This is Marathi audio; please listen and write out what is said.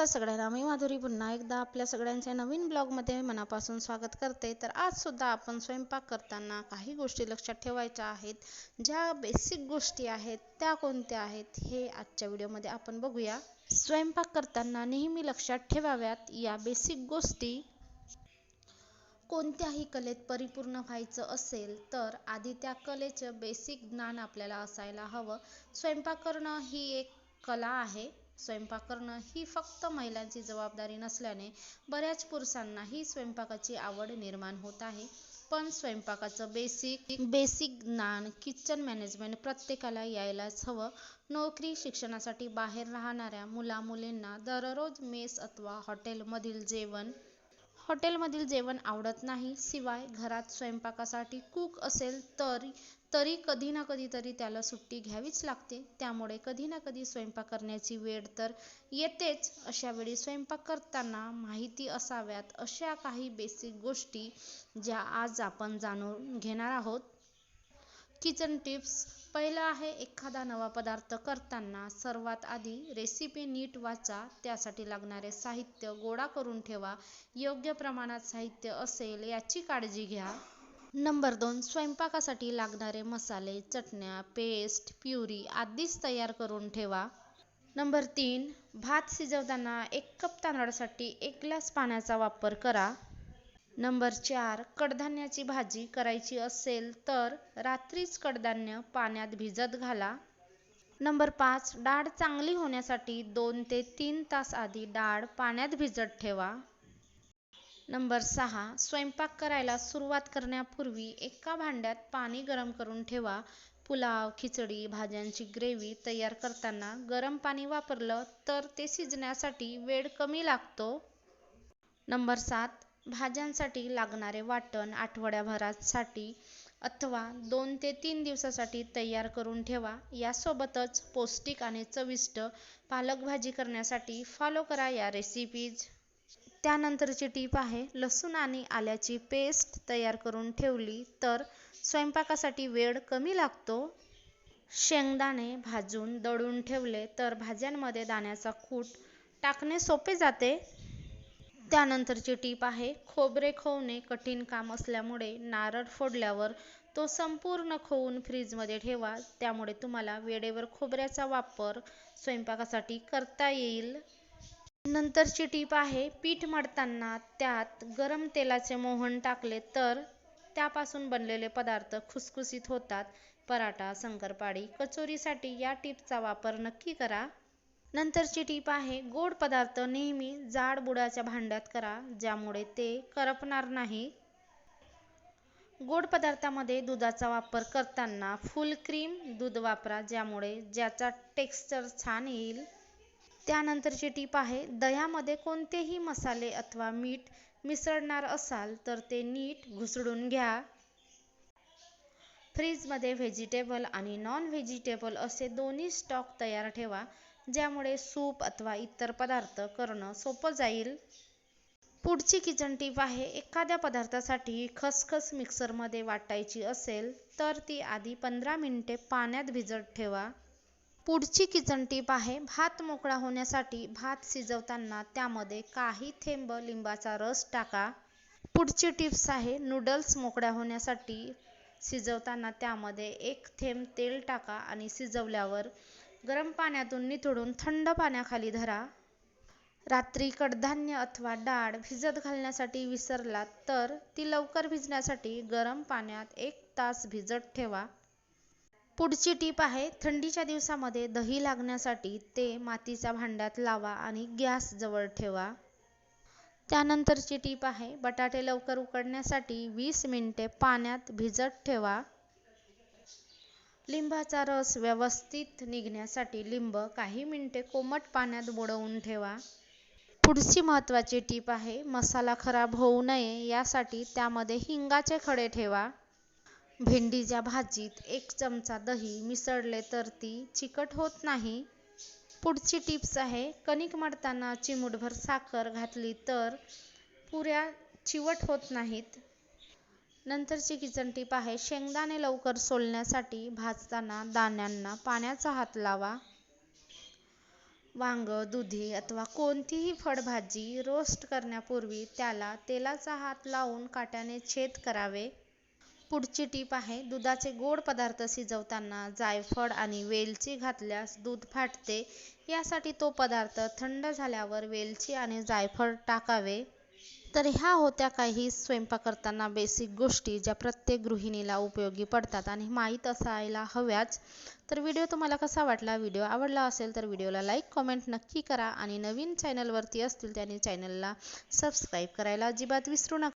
नमस्कार सगळ्यांना. मी माधुरी पुन्हा एकदा आपल्या सगळ्यांचे नवीन ब्लॉगमध्ये मनापासून स्वागत करते. तर आज सुद्धा आपण स्वयंपाक करताना काही गोष्टी लक्षात ठेवायच्या आहेत. ज्या बेसिक गोष्टी आहेत त्या कोणत्या आहेत हे आजच्या व्हिडिओमध्ये आपण बघूया. स्वयंपाक करताना नेहमी लक्षात ठेवाव्यात या बेसिक गोष्टी. कोणत्याही कलेत परिपूर्ण व्हायचं असेल तर आधी त्या कलेचं बेसिक ज्ञान आपल्याला असायला हवं. स्वयंपाक करणं ही एक कला आहे. स्वयंपाक करणं ही फक्त महिलांची जबाबदारी नसल्याने बऱ्याच पुरुषांनाही स्वयंपाकाची आवड निर्माण होत आहे. पण स्वयंपाकाचं बेसिक बेसिक ज्ञान किचन मॅनेजमेंट प्रत्येकाला यायलाच हवं. नोकरी शिक्षणासाठी बाहेर राहणाऱ्या मुला मुलींना दररोज मेस अथवा हॉटेलमधील जेवण हॉटेलमधील जेवण आवडत नाही. शिवाय घरात स्वयंपाकासाठी कूक असेल तर तरी कधी ना कधीतरी त्याला सुट्टी घ्यावीच लागते. त्यामुळे कधी ना कधी स्वयंपाक करण्याची वेळ तर येतेच. अशा वेळी स्वयंपाक करताना माहिती असाव्यात अशा काही बेसिक गोष्टी ज्या आज आपण जाणून घेणार आहोत. Kitchen tips. पहिलं आहे एखादा नवा पदार्थ करताना सर्वात आधी रेसिपी नीट वाचा. त्यासाठी लागणारे साहित्य गोळा करून ठेवा. योग्य प्रमाणात साहित्य असेल याची काळजी घ्या. नंबर दोन स्वयंपाकासाठी लागणारे मसाले चटण्या पेस्ट प्युरी आधीच तयार करून ठेवा. नंबर तीन भात शिजवताना एक कप तांदळासाठी एक ग्लास पाण्याचा वापर करा. नंबर चार कडधान्याची भाजी करायची असेल तर रात्रीच कडधान्य पाण्यात भिजत घाला. नंबर पाच डाळ चांगली होण्यासाठी दोन ते तीन तास आधी डाळ पाण्यात भिजत ठेवा. नंबर सहा स्वयंपाक करायला सुरुवात करण्यापूर्वी एका भांड्यात पाणी गरम करून ठेवा. पुलाव खिचडी भाज्यांची ग्रेव्ही तयार करताना गरम पाणी वापरलं तर ते शिजण्यासाठी वेळ कमी लागतो. नंबर सात भाज्यांसाठी लागणारे वाटण आठवड्याभरासाठी अथवा दोन ते तीन दिवसासाठी तयार करून ठेवा. यासोबतच पौष्टिक आणि चविष्ट पालक भाजी करण्यासाठी फॉलो करा या रेसिपीज त्यानंतरची टीप आहे लसूण आणि आल्याची पेस्ट तयार करून ठेवली तर स्वयंपाकासाठी वेळ कमी लागतो. शेंगदाणे भाजून दळून ठेवले तर भाज्यांमध्ये दाण्याचा कूट टाकणे सोपे जाते. त्यानंतरची टीप आहे खोबरे खवणे कठीण काम असल्यामुळे नारळ फोडल्यावर तो संपूर्ण खोवून फ्रीजमध्ये ठेवा त्यामुळे तुम्हाला वेळेवर खोबऱ्याचा वापर स्वयंपाकासाठी करता येईल. नंतरची टीप आहे पीठ मळताना त्यात गरम तेलाचे मोहन टाकले तर त्यापासून बनलेले पदार्थ खुसखुसीत होतात. पराठा शंकरपाळी कचोरीसाठी या टिपचा वापर नक्की करा. नंतरची टीप आहे गोड पदार्थ नेहमी जाड बुडाच्या भांड्यात करा ज्यामुळे ते करपणार नाही. गोड पदार्थामध्ये दुधाचा वापर करताना फुल क्रीम दूध वापरा ज्यामुळे ज्याचा टेक्स्चर छान येईल. त्यानंतरची टीप आहे दह्यामध्ये कोणतेही मसाले अथवा मीठ मिसळणार असाल तर ते नीट घुसळून घ्या. फ्रीजमध्ये व्हेजिटेबल आणि नॉन व्हेजिटेबल असे दोन्ही स्टॉक तयार ठेवा. ज्यामुळे सूप अथवा इतर पदार्थ करणं सोपं जाईल. पुढची किचन टीप आहे एखाद्या पदार्थासाठी खसखस मिक्सरमध्ये वाटायची असेल तर ती आधी पंधरा मिनिटे पाण्यात भिजत ठेवा. पुढची किचन टीप आहे भात मोकळा होण्यासाठी भात शिजवताना त्यामध्ये काही थेंब लिंबाचा रस टाका. पुढची टिप्स आहे नूडल्स मोकळ्या होण्यासाठी शिजवताना त्यामध्ये एक थेंब तेल टाका आणि शिजवल्यावर गरम पाण्यातून निथळून थंड पाण्याखाली धरा. रात्री कडधान्य अथवा डाळ भिजत घालण्यासाठी विसरलात तर ती लवकर भिजण्यासाठी गरम पाण्यात एक तास भिजत ठेवा. पुढची टीप आहे थंडीच्या दिवसामध्ये दही लागण्यासाठी ते मातीच्या भांड्यात लावा आणि गॅस जवळ ठेवा. त्यानंतरची टीप आहे बटाटे लवकर उकडण्यासाठी वीस मिनिटे पाण्यात भिजत ठेवा. लिंबाचा रस व्यवस्थित निघण्यासाठी लिंब काही मिनिटे कोमट पाण्यात बुडवून ठेवा. पुढची महत्त्वाची टीप आहे मसाला खराब होऊ नये यासाठी त्यामध्ये हिंगाचे खडे ठेवा. भेंडीच्या भाजीत एक चमचा दही मिसळले तर ती चिकट होत नाही. पुढची टिप्स आहे कणिक मळताना चिमूटभर साखर घातली तर पुऱ्या चिवट होत नाहीत. नंतरची किचन टीप आहे शेंगदाणे लवकर सोलण्यासाठी भाजताना दाण्यांना पाण्याचा हात लावा. वांग दुधी अथवा कोणतीही फळभाजी रोस्ट करण्यापूर्वी त्याला तेलाचा हात लावून काट्याने छेद करावे. पुढची टीप आहे दुधाचे गोड पदार्थ शिजवताना जायफळ आणि वेलची घातल्यास दूध फाटते यासाठी तो पदार्थ थंड झाल्यावर वेलची आणि जायफळ टाकावे. तर ह्या होत्या काही स्वयंपाक करताना बेसिक गोष्टी ज्या प्रत्येक गृहिणीला उपयोगी पडतात आणि माहीत असायला हव्याच. तर व्हिडिओ तुम्हाला कसा वाटला? व्हिडिओ आवडला असेल तर व्हिडिओला लाईक कमेंट नक्की करा आणि नवीन चॅनलवरती असतील त्यांनी चॅनलला सबस्क्राईब करायला अजिबात विसरू नका.